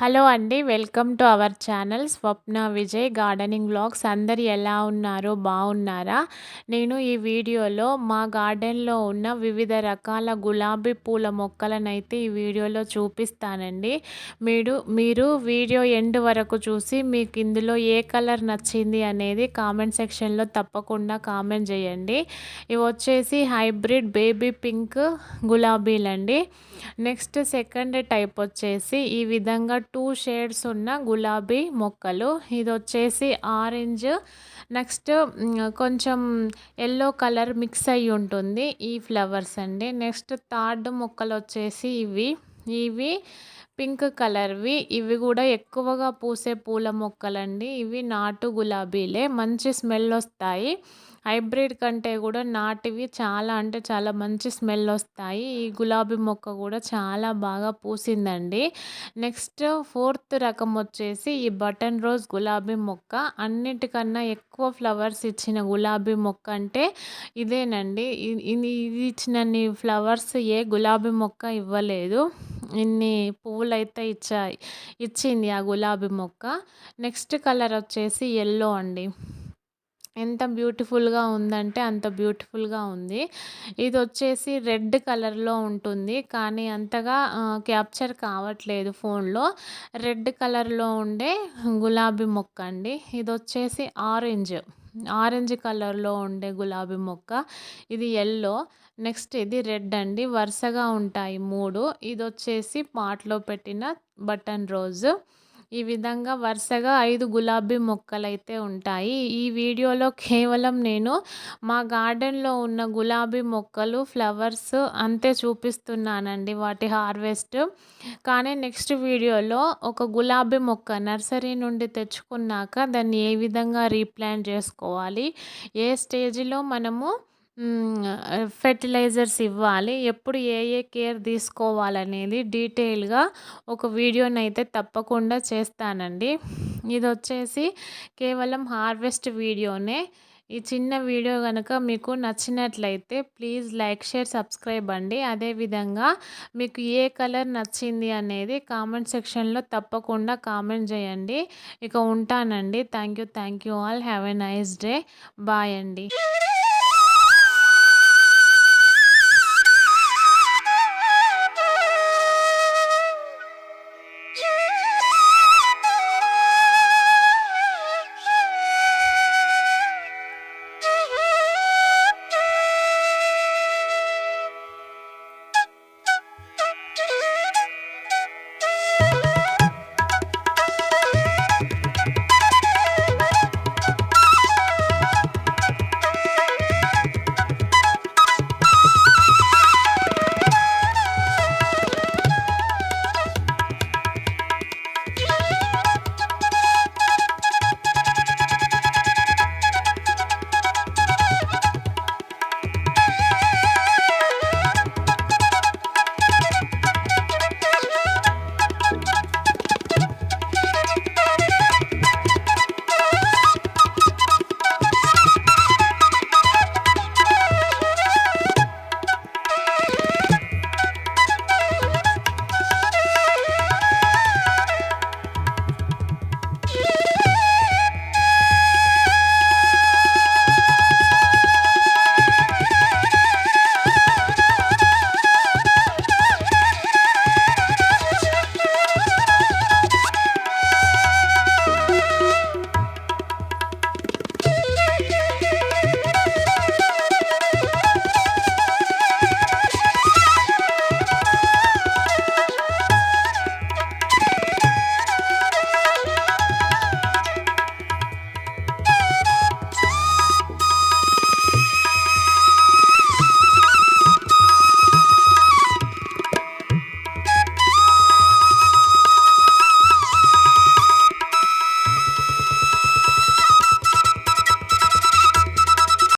Hello అండి welcome to our channel Swapna Vijay gardening blogs అందరు ఎలా ఉన్నారో బాగున్నారా? నేను ఈ వీడియోలో మా గార్డెన్లో ఉన్న వివిధ రకాల గులాబీ పూల మొక్కలను అయితే ఈ వీడియోలో చూపిస్తానండి. మీరు మీరు వీడియో ఎండ్ వరకు చూసి మీకు ఇందులో ఏ కలర్ నచ్చింది అనేది కామెంట్ సెక్షన్లో తప్పకుండా కామెంట్ చేయండి. ఇవి వచ్చేసి హైబ్రిడ్ బేబీ పింక్ గులాబీలండి. నెక్స్ట్ సెకండ్ టైప్ వచ్చేసి ఈ విధంగా టూ షేడ్స్ ఉన్న గులాబీ మొక్కలు. ఇది వచ్చేసి ఆరెంజ్. నెక్స్ట్ కొంచెం ఎల్లో కలర్ మిక్స్ అయ్యి ఉంటుంది ఈ ఫ్లవర్స్ అండి. నెక్స్ట్ థర్డ్ మొక్కలు వచ్చేసి ఇవి. ఇవి పింక్ కలర్వి. ఇవి కూడా ఎక్కువగా పూసే పూల మొక్కలండి. ఇవి నాటు గులాబీలే. మంచి స్మెల్ వస్తాయి. హైబ్రిడ్ కంటే కూడా నాటివి చాలా అంటే చాలా మంచి స్మెల్ వస్తాయి. ఈ గులాబీ మొక్క కూడా చాలా బాగా పూసిందండి. నెక్స్ట్ ఫోర్త్ రకం వచ్చేసి ఈ బటన్ రోజ్ గులాబీ మొక్క. అన్నిటికన్నా ఎక్కువ ఫ్లవర్స్ ఇచ్చిన గులాబీ మొక్క అంటే ఇదేనండి. ఇది ఇచ్చినన్ని ఫ్లవర్స్ ఏ గులాబీ మొక్క ఇవ్వలేదు. ఇన్ని పువ్వులు అయితే ఇచ్చాయి. ఇచ్చింది ఆ గులాబీ మొక్క. నెక్స్ట్ కలర్ వచ్చేసి ఎల్లో అండి. ఎంత బ్యూటిఫుల్గా ఉందంటే అంత బ్యూటిఫుల్గా ఉంది. ఇది వచ్చేసి రెడ్ కలర్లో ఉంటుంది. కానీ అంతగా క్యాప్చర్ కావట్లేదు ఫోన్లో. రెడ్ కలర్లో ఉండే గులాబీ మొక్క అండి. ఇది వచ్చేసి ఆరెంజ్. ఆరెంజ్ కలర్లో ఉండే గులాబీ మొక్క. ఇది ఎల్లో నెక్స్ట్ ఇది రెడ్ అండి. వరుసగా ఉంటాయి మూడు. ఇది వచ్చేసి పాట్లో పెట్టిన బటన్ రోజు. ఈ విధంగా వరుసగా ఐదు గులాబీ మొక్కలు అయితే ఉంటాయి. ఈ వీడియోలో కేవలం నేను మా గార్డెన్లో ఉన్న గులాబీ మొక్కలు ఫ్లవర్స్ అంతే చూపిస్తున్నానండి వాటి హార్వెస్ట్. కానీ నెక్స్ట్ వీడియోలో ఒక గులాబీ మొక్క నర్సరీ నుండి తెచ్చుకున్నాక దాన్ని ఏ విధంగా రీప్లాంట్ చేసుకోవాలి? ఏ స్టేజ్లో మనము ఫెర్టిలైజర్స్ ఇవ్వాలి. ఎప్పుడు ఏ ఏ కేర్ తీసుకోవాలనేది డీటెయిల్గా ఒక వీడియోని అయితే తప్పకుండా చేస్తానండి. ఇది వచ్చేసి కేవలం హార్వెస్ట్ వీడియోనే. ఈ చిన్న వీడియో కనుక మీకు నచ్చినట్లయితే ప్లీజ్ లైక్ షేర్ సబ్స్క్రైబ్ అండి. అదేవిధంగా మీకు ఏ కలర్ నచ్చింది అనేది కామెంట్ సెక్షన్లో తప్పకుండా కామెంట్ చేయండి. ఇక ఉంటానండి. Thank you thank you all. Have a nice day. Bye అండి.